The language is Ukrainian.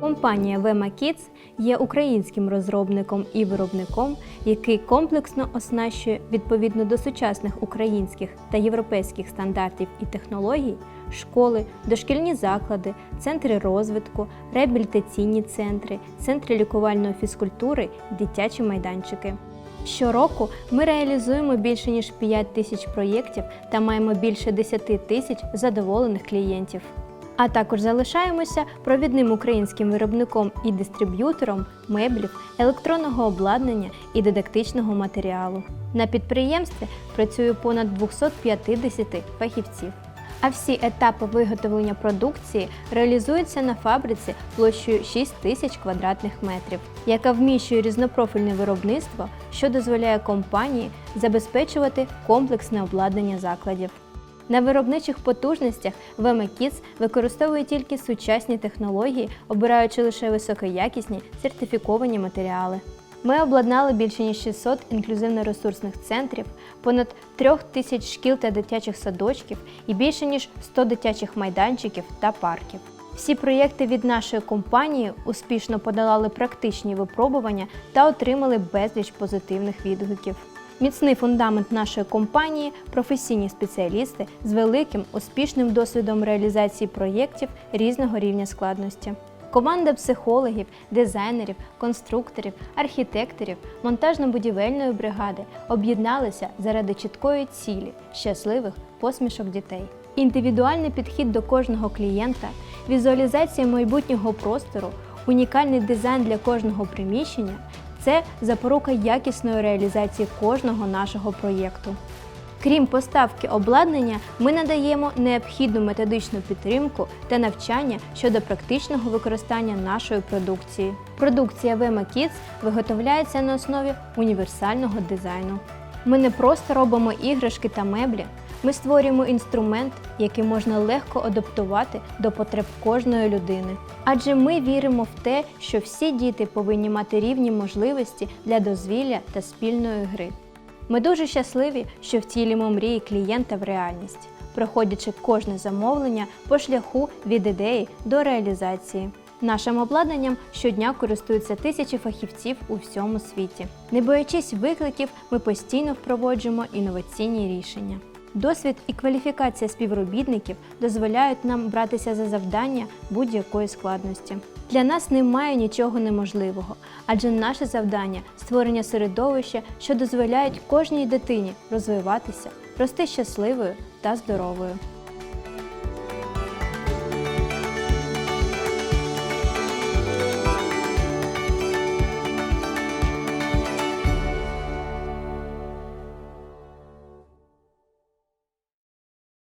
Компанія Vema Kids є українським розробником і виробником, який комплексно оснащує відповідно до сучасних українських та європейських стандартів і технологій школи, дошкільні заклади, центри розвитку, реабілітаційні центри, центри лікувальної фізкультури, дитячі майданчики. Щороку ми реалізуємо більше ніж 5 тисяч проєктів та маємо більше 10 тисяч задоволених клієнтів. А також залишаємося провідним українським виробником і дистриб'ютором меблів, електронного обладнання і дидактичного матеріалу. На підприємстві працює понад 250 фахівців. А всі етапи виготовлення продукції реалізуються на фабриці площею 6 тисяч квадратних метрів, яка вміщує різнопрофільне виробництво, що дозволяє компанії забезпечувати комплексне обладнання закладів. На виробничих потужностях VME використовує тільки сучасні технології, обираючи лише високоякісні сертифіковані матеріали. Ми обладнали більше ніж 600 інклюзивно-ресурсних центрів, понад 3 тисяч шкіл та дитячих садочків і більше ніж 100 дитячих майданчиків та парків. Всі проєкти від нашої компанії успішно подолали практичні випробування та отримали безліч позитивних відгуків. Міцний фундамент нашої компанії професійні спеціалісти з великим успішним досвідом реалізації проєктів різного рівня складності. Команда психологів, дизайнерів, конструкторів, архітекторів, монтажно-будівельної бригади об'єдналися заради чіткої цілі щасливих посмішок дітей. Індивідуальний підхід до кожного клієнта, візуалізація майбутнього простору, унікальний дизайн для кожного приміщення це запорука якісної реалізації кожного нашого проєкту. Крім поставки обладнання, ми надаємо необхідну методичну підтримку та навчання щодо практичного використання нашої продукції. Продукція Vema Kids виготовляється на основі універсального дизайну. Ми не просто робимо іграшки та меблі, ми створюємо інструмент, який можна легко адаптувати до потреб кожної людини. Адже ми віримо в те, що всі діти повинні мати рівні можливості для дозвілля та спільної гри. Ми дуже щасливі, що втілимо мрії клієнта в реальність, проходячи кожне замовлення по шляху від ідеї до реалізації. Нашим обладнанням щодня користуються тисячі фахівців у всьому світі. Не боячись викликів, ми постійно впроводжуємо інноваційні рішення. Досвід і кваліфікація співробітників дозволяють нам братися за завдання будь-якої складності. Для нас немає нічого неможливого, адже наше завдання створення середовища, що дозволяють кожній дитині розвиватися, рости щасливою та здоровою.